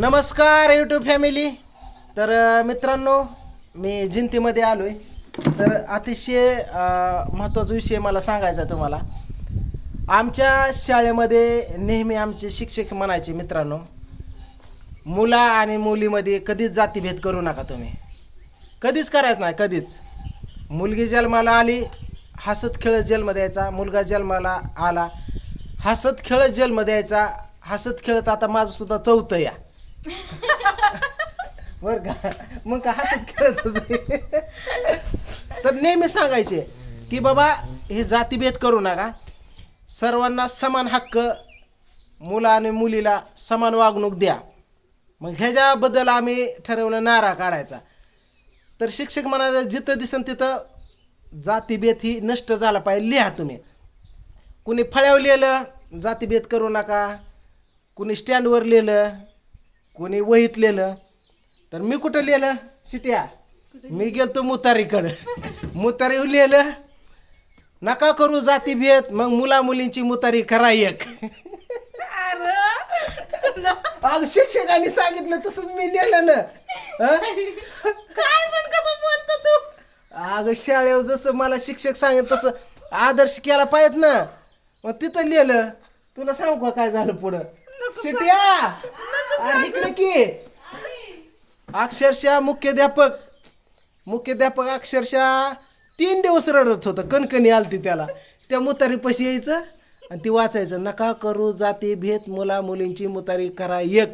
नमस्कार YouTube family तर मित्रांनो मी जिंतीमध्ये आलो आहे तर अतिशय महत्त्वाचा विषय मला सांगायचा आहे तुम्हाला. आमच्या शाळेमध्ये नेहमी आमचे शिक्षक म्हणायचे मित्रांनो मुला आणि मुलीमध्ये कधीच जातीभेद करू नका तुम्ही. कधीच करायचं नाही कधीच. मुलगी जन्माला आली हसत खेळत जन्म द्यायचा. मुलगा जन्माला आला हसत खेळत जन्म द्यायचा. हसत खेळत आता माझंसुद्धा चौथं या. बर का? मग का हसत खेळत तर नेहमी सांगायचे की बाबा हे जातीभेद करू नका. सर्वांना समान हक्क मुला आणि मुलीला समान वागणूक द्या. मग ह्याच्याबद्दल आम्ही ठरवलं नारा काढायचा. तर शिक्षक म्हणाले जिथं दिसन तिथं जातीभेद ही नष्ट झाला पाहिजे लिहा तुम्ही. कुणी फळ्यावर लिहिलं जातीभेद करू नका. कुणी स्टँडवर लिहिलं कुणी वहीत लिहिलं तर मी कुठं लिहिलं? शिट्या. मी गेलतो मुतारीकडं. मुतारीवर लिहिलं नका करू जातीभेद मग मुला मुलींची मुतारी करा एक. अग शिक्षकांनी सांगितलं तसंच मी लिहिलं ना. हं? काय पण कसं बोलतो तू? अगं शाळेवर जसं मला शिक्षक सांगितलं तसं आदर्श केला पाहिजेत ना. मग तिथं लिहिलं तुला सांगू का काय झालं पुढं? शिट्या. अरे इकडे की. अक्षरशः मुख्याध्यापक मुख्याध्यापक अक्षरशः तीन दिवस रडत होतं. कणकणी आलती त्याला. त्या मुतारीपाशी यायचं आणि ती वाचायचं नका करू जाती भेद मुला मुलींची मुतारी करा एक.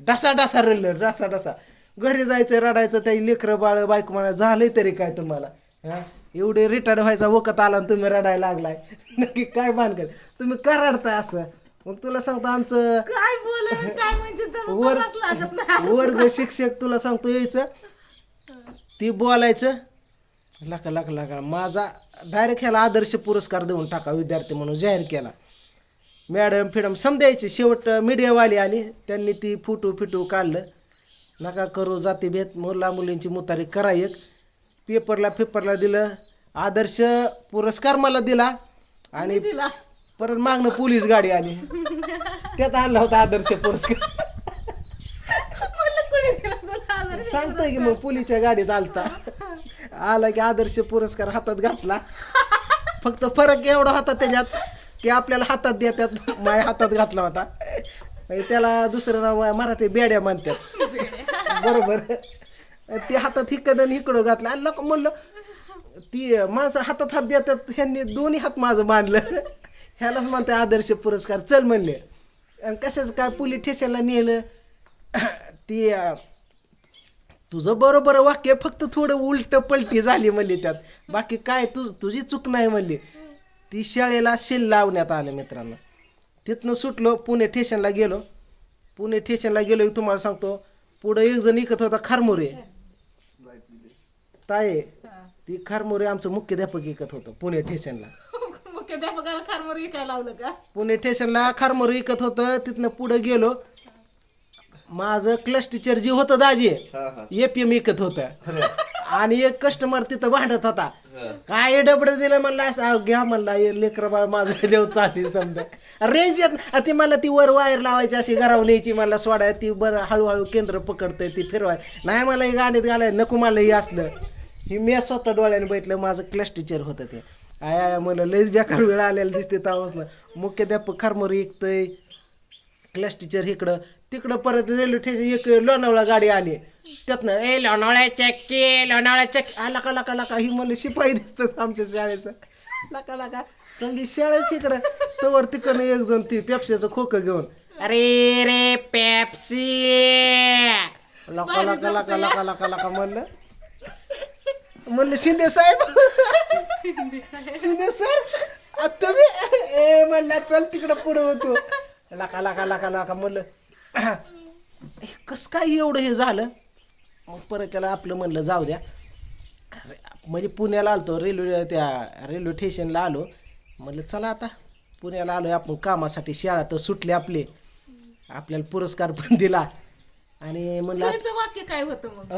डसा डसा रडलं डसा डसा. घरी जायचं रडायचं त्या लेकरं बाळ बायको म्हणा झालंय तरी काय तुम्हाला? हा? एवढे रिटायर्ड व्हायचा वखत आला आणि तुम्ही रडायला लागलाय. नक्की काय भानगड. तुम्ही का रडताय असं? मग तुला सांगतो आमचं काय बोल काय म्हणजे त्याचा वर त्रास लागत नाही. वर्ग शिक्षक तुला सांगतो यायचं. ती बोलायचं. लाका लाका लाका. माझा डायरेक्ट ह्याला आदर्श पुरस्कार देऊन टाका विद्यार्थी म्हणून जाहीर केला. मॅडम फिडम समजायचे शेवट मीडियावाली आली. त्यांनी ती फोटो फिटो काढलं. नका करू जातीभेद मुला मुलींची मुतारी करा एक. पेपरला पेपरला दिलं. आदर्श पुरस्कार मला दिला. आणि तिला परत मागणं पोलीस गाडी आली. त्यात आणला होता आदर्श पुरस्कार. म्हणलं कोणी दिला तुला आदर सांगतोय की मग पोलीसच्या गाडीत आलता. आला की आदर्श पुरस्कार हातात घातला. फक्त फरक एवढा होता त्याच्यात की आपल्याला हातात देतात माझ्या हातात घातला होता. म्हणजे त्याला दुसरं नाव मराठी बेड्या म्हणतात. बरोबर. ते हातात इकडं आणि इकडं घातलं. आणि लोक म्हणलं ती माझं हातात हात देतात ह्यांनी दोन्ही हात माझं मांडलं. ह्यालाच म्हणते आदर्श पुरस्कार. चल म्हणले. आणि कशाच काय पोलीस स्टेशनला नेलं? ती तुझं बरोबर वाक्य फक्त थोडं उलट पलटी झाली म्हणली त्यात. बाकी काय तुझ तुझी चूक नाही म्हणली. ती शाळेला शेल लावण्यात आलं मित्रांनो. तिथनं सुटलो पुणे स्टेशनला गेलो. पुणे स्टेशनला गेलो की तुम्हाला सांगतो. पुढं एक जण इकत होता खारमोरे. ताये ती खारमोरे आमचं मुख्याध्यापक इकत होतं पुणे स्टेशनला. मुख्याध्यापकाला खारमोर काय लावलं का? पुणे स्टेशनला खारमोरे इकत होतं तिथनं पुढं गेलो. माझं क्लस टीचर जी होतं दाजी एपीएम इकत होतं. आणि एक कस्टमर तिथं भांडत होता. काय डबडं दिलं म्हणलं असं अहो, घ्या म्हणला हे लेकरं बाळ माझं देव चालली समजा. रेंज येत नाही. ती मला ती वर वायर लावायची अशी घरावर न्यायची मला सोडाय ती बरं हळूहळू केंद्र पकडतंय ती फिरवाय. नाही मला ही गाडीत घालाय नको मला हे असलं. ही मी स्वतः डोळ्याने बघितलं माझं क्लास टीचर होतं ते. आय आय म्हणलं लयच बेकार वेळ आलेला दिसते ना मुख्याध्यापक खारमोर ऐकतंय क्लास टीचर इकडं. तिकडं परत रेल्वे स्टेशन एक लोणावळा गाडी आली. त्यातनं ए लोणावळा चक्की लोणावळा चक्की आ लका लका लका. ही मला शिपाई दिसतात आमच्या शाळेचं. लका लका. संगीत शाळेच इकडं. तवर तिकडनं एक जण ती पेप्सीचं खोकं घेऊन अरे रे पेप्सी लका लका लका लका लका लका म्हणलं. म्हणलं शिंदे साहेब. शिंदे सर आता मी ए म्हणला चल तिकडं पुढं होतो. लाका लाका लाका लाका म्हणलं कस काय एवढं हे झालं? मग परत त्याला आपलं म्हणलं जाऊ द्या. म्हणजे पुण्याला आलतो रेल्वे त्या रेल्वे स्टेशनला आलो. म्हणलं चला आता पुण्याला आलो आपण कामासाठी शाळा तर सुटली आपली. आपल्याला पुरस्कार पण दिला. आणि म्हणलं वाक्य काय होतं मग?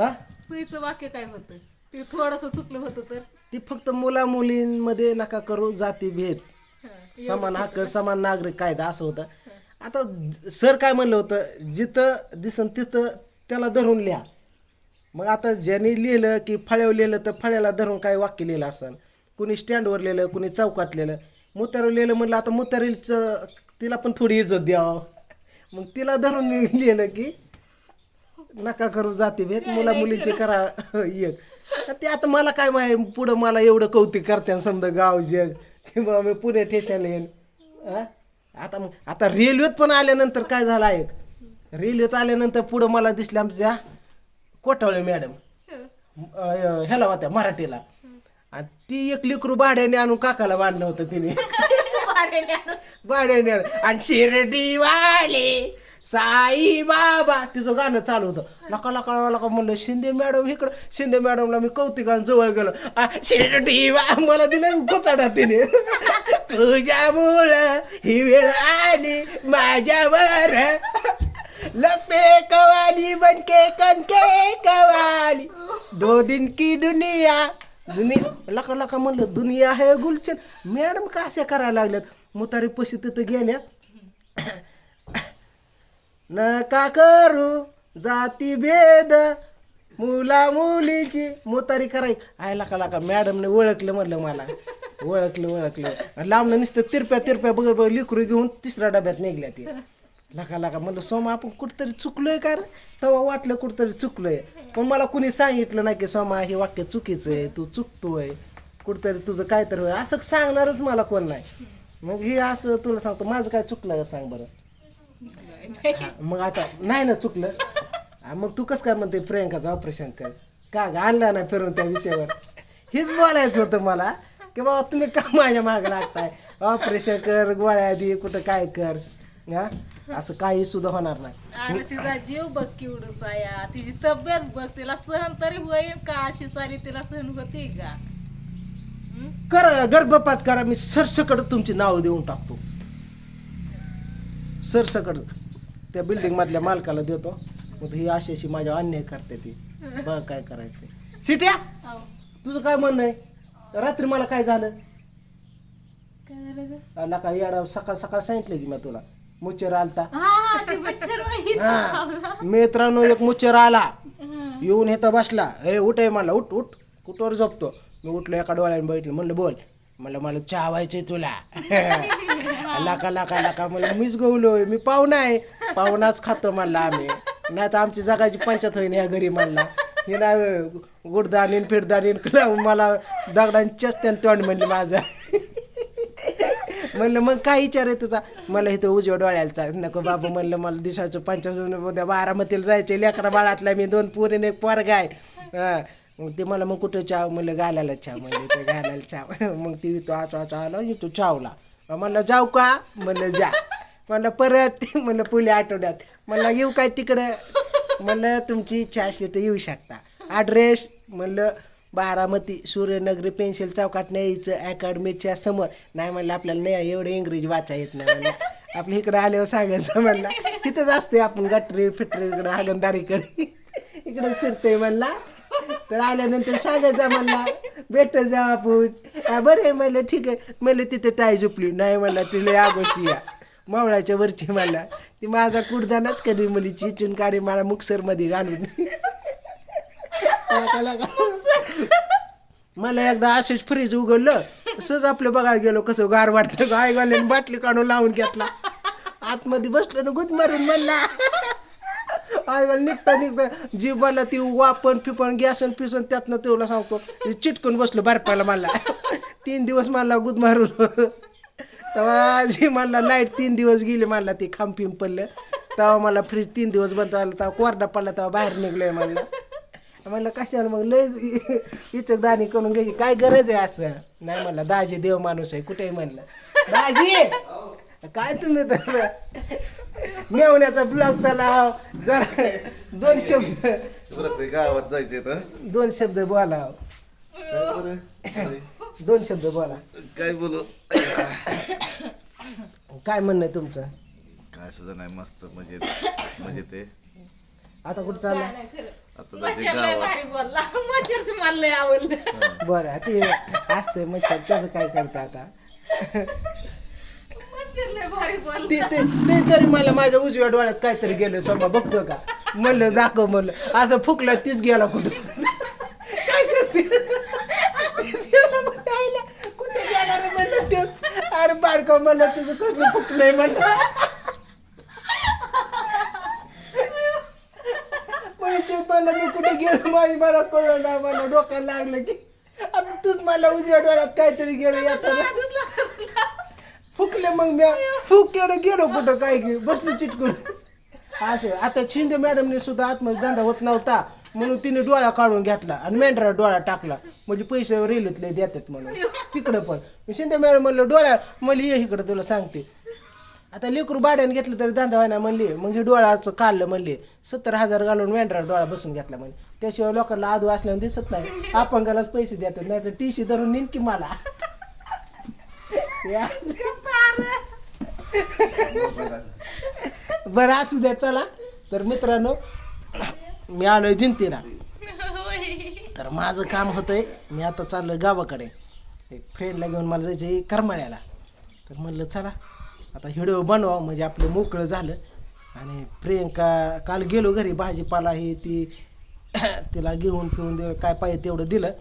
सुईचं वाक्य काय होतं? ते थोडस चुकलं होतं तर. ती फक्त मुला मुलींमध्ये नका करू जाती भेद हं. समान हक्क समान नागरिक कायदा असं होतं. आता सर काय म्हणलं होतं जिथं दिसन तिथं त्याला धरून लिहा. मग आता ज्याने लिहिलं की फळ्यावर लिहिलं तर फळ्याला धरून काय वाक्य लिहिलं असेल कुणी स्टँडवर लिहिलं कुणी चौकात लिहिलं. मुतारीवर लिहिलं म्हणलं आता मुतारीचं तिला पण थोडी इज्जत द्यावं. मग तिला धरून लिहिलं की नका करू जाते भेट मुला मुलींचे करा एक ते आता मला काय माहिती पुढं मला एवढं कौतुक करते समजा गाव जग किंवा मी पुणे ठेशाला येईन. हा? आता मग आता रेल्वेत पण आल्यानंतर काय झालं आहे रेल्वेत आल्यानंतर पुढं मला दिसले आमच्या कोटावळे मॅडम अं, ह्याला होत्या मराठीला. आणि ती एक लेकरू भाड्याने आणून काकाला बांधलं होतं तिने. भाड्याने आणून. आणि शिर्डी वाले साई बाबा तिचं गाणं चालू होतं. लका लका लका म्हणलं शिंदे मॅडम इकडं. शिंदे मॅडमला मी कौतिकान जवळ गेलो. आ, शिर्डी बा मला दिलं कोचाडा तिने. तुझ्यामुळं ही वेळ आली माझ्यावर. लपे कवाली बनके कनके कवाली. दो दिन की दुनिया. दुनिया लका लका म्हणलं दुनिया आहे गुलचन मॅडम का असे करायला लागल्यात? मुतारी पशी तिथं गेल्या. नका करू जाती भेद. मुला मुलीची मुतारी कराय आय लका लका मॅडमने ओळखलं म्हणलं मला. ओळखलं ओळखलं. लांबनं नुसतं तिरप्या तिरप्या बघ बघ लिकरू घेऊन तिसऱ्या डब्यात निघल्या ती. लका लका म्हणलं सोमा आपण कुठतरी चुकलोय का रे? तेव्हा वाटलं कुठतरी चुकलोय. पण मला कुणी सांगितलं नाही की सोमा हे वाक्य चुकीचं आहे तू चुकतोय. कुठतरी तुझं काय तर होय. असं सांगणारच मला कोण नाही. मग हे असं तुला सांगतो. माझं काय चुकलं का सांग बरं? हा, मग आता नाही ना चुकलं. हा, मग तू कसं काय म्हणते प्रियंकाचं ऑपरेशन कर. का ग आणलं ना फिरून त्या विषयावर? हेच बोलायचं होतं मला की बाबा तुम्ही का माझ्या मागं लागताय? ऑपरेशन कर गोळ्या दे कुठं काय कर. हा? असं काही सुद्धा होणार नाही. अरे तिचा जीव बघ किवडूस या तिची तब्येत बघ तिला सहन तरी होईल का? अशी सारी तिला सहन होते का? करा गर्भपात करा मी सरसकट तुमची नाव देऊन टाकतो. सरसकट. त्या बिल्डिंग मधल्या मालकाला देतो. मग ही अशी अशी माझ्या अन्याय करते ती. बघ काय करायचं सिट्या अहो, तुझं काय म्हणणं आहे? रात्री मला काय झालं? काय झालं ग? आला का येडा सकाळ सकाळ सांगितलं की मी तुला. मुच्चर आलता. हा हा ते मच्छर वाहिनी. हा. मित्रांनो एक मुच्चर आला. हं. येऊन इथं बसला. ए उठ आहे मला उठ उठ. कुठवर झोपतो? मी उठलो एका डोळ्याने बैठलो म्हणलं बोल. म्हणलं मला चहा व्हायचंय तुला. लाका लाका लाका म्हणलं मीच गवलोय. मी पाहुणा आहे. पाहुणाच खातो म्हणला आम्ही. नाही तर आमची जगाची पंचायत होईन या घरी म्हणला. हे ना गुडदानीन फिरदानीन मला दगडाने चस्त्यान तोंड म्हणली माझं. म्हणलं मग काय विचार आहे तुझा? मला इथं उजव्या डोळ्याला चाल. नको बाबा म्हणलं मला दिशाचं पंचावन्न उद्या बारामतीला जायचे लेकरा बाळातला मी दोन पोरीने एक पोरगा आहे. मग ते मला मग कुठं चाव? म्हणलं घालायला चाव. म्हणलं ते घालायला चाव. मग ती तो आचो आचो आला तू चावला. म्हणलं जाऊ का? म्हणलं जा. म्हणलं परत. म्हणलं पुढल्या आठवड्यात. म्हणलं येऊ काय तिकडं? म्हणलं तुमची इच्छा असली तर येऊ शकता. ॲड्रेस म्हणलं बारामती सूर्यनगरी पेन्सिल चौकात न्यायचं अकॅडमीच्या समोर. नाही म्हणलं आपल्याला नाही एवढं इंग्रजी वाचा येत नाही म्हणलं. आपल्या इकडे आल्यावर सांगायचं म्हणलं. तिथंच असते आपण गटरी फिटरी इकडं हागंदारीकडे इकडेच फिरतोय म्हणला. तर आल्यानंतर सांगायचं म्हणला. भेटत जाऊ आपण. बरं आहे म्हणलं. ठीक आहे. म्हणलं तिथे टाय झोपली. नाही म्हणला तिला या गोष्टी या. मावळाच्या वरची मला. ती माझा कुडदानाच करी मुली चिचून काढी मला मुक्सरमध्ये घालून. त्याला मला एकदा असेच फ्रीज उघडलं. सहज आपलं बघायला गेलो कसं गार वाटतं. गाय घालून बाटली काढून लावून घेतला. आतमध्ये बसलो ना गुद मारून म्हणला आय निघता निघता. जीवाला ती वापन फिपण गॅसन पिसन त्यातनं तेवढं सांगतो. ते चिटकून बसलो बर्फाला मला. तीन दिवस मला गुद मारून. तेव्हा जी मला लाइट तीन दिवस गेली मला ती खांब पिंप पडलं. तेव्हा मला फ्रीज तीन दिवस बंद झालं तेव्हा कोरडा पडला तेव्हा बाहेर निघलोय म्हणलं. म्हणलं कशाला मग लय इचक दाणी करून घ्यायची काय गरज आहे असं? नाही म्हणलं दाजी देव माणूस आहे कुठेही म्हणलं दाजी काय तुम्ही तर मेवण्याचा ब्लॉग चला जरा दोन शब्द गावात जायचे तर. दोन शब्द बोला दोन शब्द बोला. काय बोलू? काय म्हणणं आहे तुमचं? काय सुद्धा नाही मस्त मजेत मजेत आहे. आता कुठं चाललं? नाही खरं. आता जायचे मच्छर लय गावात. भारी बोलला. मच्छरचं मला लय आवडलं. बरं ते असतंय मच्छर त्याचं काय करतं आता? लय भारी बोल ते ते ते तरी मला माझ्या उजव्या डोळ्यात काहीतरी गेलं समजा बघतो का? म्हणलं दाखव म्हणलं. असं फुकलं तीच गेला कुठं? काय करते तीच गेला म्हणलं, आईला, कुठे गेला रे म्हणलं ते अरे बाळका म्हणलं तुझं कसलं फुकलंय म्हणजे मला मी कुठे गेलो? माझी मला कळलं ना मला डोक्याला लागलं की. आता तूच मला उजव्या डोळ्यात काहीतरी गेलं येताना फुकले मग मी. फुक केलं गेलो कुठं काय बसली चिटकून. असं आता शिंदे मॅडमने सुद्धा आतमध्ये धंदा होत नव्हता. म्हणून तिने डोळा काढून घेतला आणि मेंढरा डोळा टाकला. म्हणजे पैसे रेल्वेतले देतात म्हणून. तिकडं पण. मी शिंदे मॅडम म्हणलं डोळ्या म्हणली ये इकडं तुला सांगते. आता लेकरू भाड्याने घेतलं तरी धंदा व्हायना म्हणली. मग हे डोळ्याचं काढलं म्हणली. सत्तर हजार घालून मेंढरा डोळा बसून घेतला म्हणजे त्याशिवाय लोकांना आदू असल्यावर दिसत नाही. अपंगालाच पैसे देतात नाही तर टीशी धरून नेन की मला. बरं असू द्या चला. तर मित्रांनो मी आलोय जिंतीला. तर माझं काम होतंय मी आता चाललोय गावाकडे. एक फ्रेंडला घेऊन मला जायचं आहे करमाळ्याला. तर म्हणलं चला आता व्हिडिओ बनवा म्हणजे आपलं मोकळं झालं. आणि प्रियंका काल गेलो घरी भाजीपाला ही ती तिला घेऊन फिरून दे काय पाहिजे तेवढं दिलं.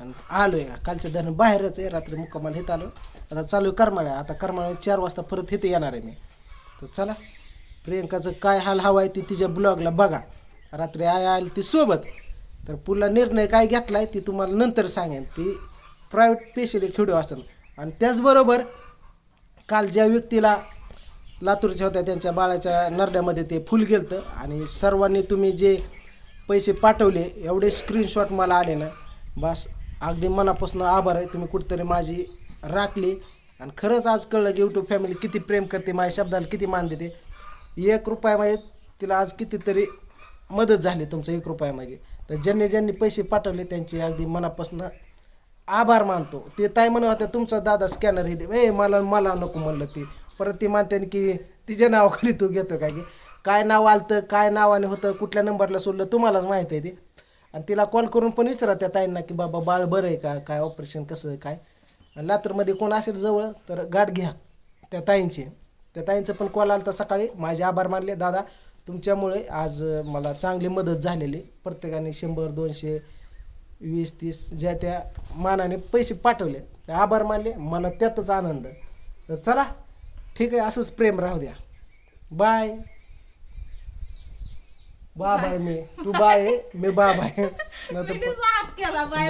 आणि आलोय. कालच्या दरम्यान बाहेरच आहे रात्री मुक्कामाला इथं आलो. आता चालू आहे करमाळ्या. आता करमाळ्या चार वाजता परत इथे येणार आहे मी. तर चला प्रियंकाचं काय हाल हवा आहे ती तिच्या ब्लॉगला बघा. रात्री आय आली ती सोबत. तर पुढला निर्णय काय घेतलाय ती तुम्हाला नंतर सांगेन. ती प्रायव्हेट पेशली खेळू असेल आणि त्याचबरोबर काल ज्या व्यक्तीला लातूरच्या होत्या त्यांच्या बाळाच्या नरड्यामध्ये ते फुल गेलतं. आणि सर्वांनी तुम्ही जे पैसे पाठवले एवढे स्क्रीनशॉट मला आले ना बस अगदी मनापासून आभार आहे. तुम्ही कुठेतरी माझी राखली. आणि खरंच आज कळलं की यूट्यूब फॅमिली किती प्रेम करते माझ्या शब्दाला किती मान देते. एक रुपया माझे तिला आज कितीतरी मदत झाली तुमचं एक रुपयामध्ये तर ज्यांनी ज्यांनी पैसे पाठवले त्यांचे अगदी मनापासून आभार मानतो. ते ताई म्हणत होत्या तुमचा दादा स्कॅनर हे दे ए मला मला नको म्हणलं ती. परत ती म्हणते की तिच्या नावाखाली तू घेतो काय की काय नाव आलतं काय नावाने होतं कुठल्या नंबरला सोडलं तुम्हालाच माहिती आहे ते. आणि तिला कॉल करून पण विचारा त्या ताईंना की बाबा बाळ बरं आहे का? काय ऑपरेशन कसं आहे काय लातूरमध्ये कोण असेल जवळ तर गाठ घ्या त्या ताईंची. त्या ताईंचं पण कॉल आला सकाळी. माझे आभार मानले दादा तुमच्यामुळे आज मला चांगली मदत झालेली. प्रत्येकाने शंभर दोनशे वीस तीस ज्या त्या मानाने पैसे पाठवले. आभार मानले. मला त्यातच आनंद. तर चला ठीक आहे असंच प्रेम राहू द्या. बाय. बा बाय मी. तू बाय. आहे, मी बा बाय नंतर हात केला बाय